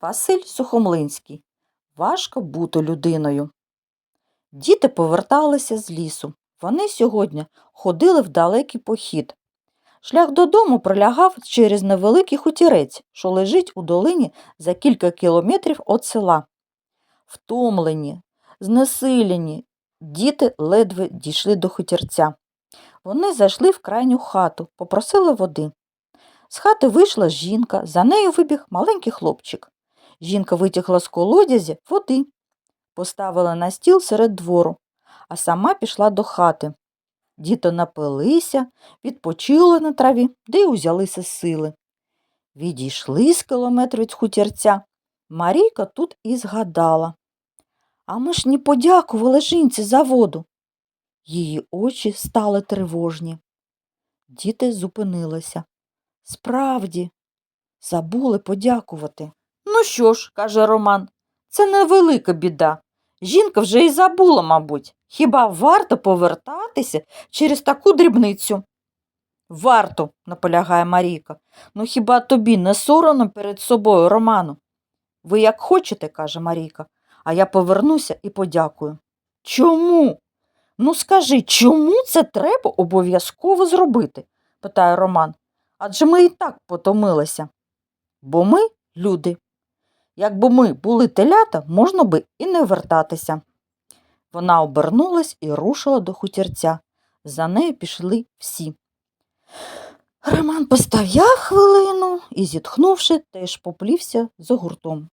Василь Сухомлинський. Важко бути людиною. Діти поверталися з лісу. Вони сьогодні ходили в далекий похід. Шлях додому пролягав через невеликий хутірець, що лежить у долині за кілька кілометрів від села. Втомлені, знесилені, діти ледве дійшли до хутірця. Вони зайшли в крайню хату, попросили води. З хати вийшла жінка, за нею вибіг маленький хлопчик. Жінка витягла з колодязі води, поставила на стіл серед двору, а сама пішла до хати. Діти напилися, відпочили на траві, де й узялися сили. Відійшли з кілометр від хутірця. Марійка тут і згадала. А ми ж не подякували жінці за воду. Її очі стали тривожні. Діти зупинилися. Справді, забули подякувати. Ну що ж, каже Роман, це невелика біда. Жінка вже й забула, мабуть. Хіба варто повертатися через таку дрібницю? Варто, наполягає Марійка. Ну хіба тобі не соромно перед собою, Роману? Ви як хочете, каже Марійка, а я повернуся і подякую. Чому? Ну скажи, чому це треба обов'язково зробити? питає Роман. Адже ми і так потомилися. Бо ми люди. Якби ми були телята, можна би і не вертатися. Вона обернулась і рушила до хутірця. За нею пішли всі. Роман постояв хвилину і, зітхнувши, теж поплівся за гуртом.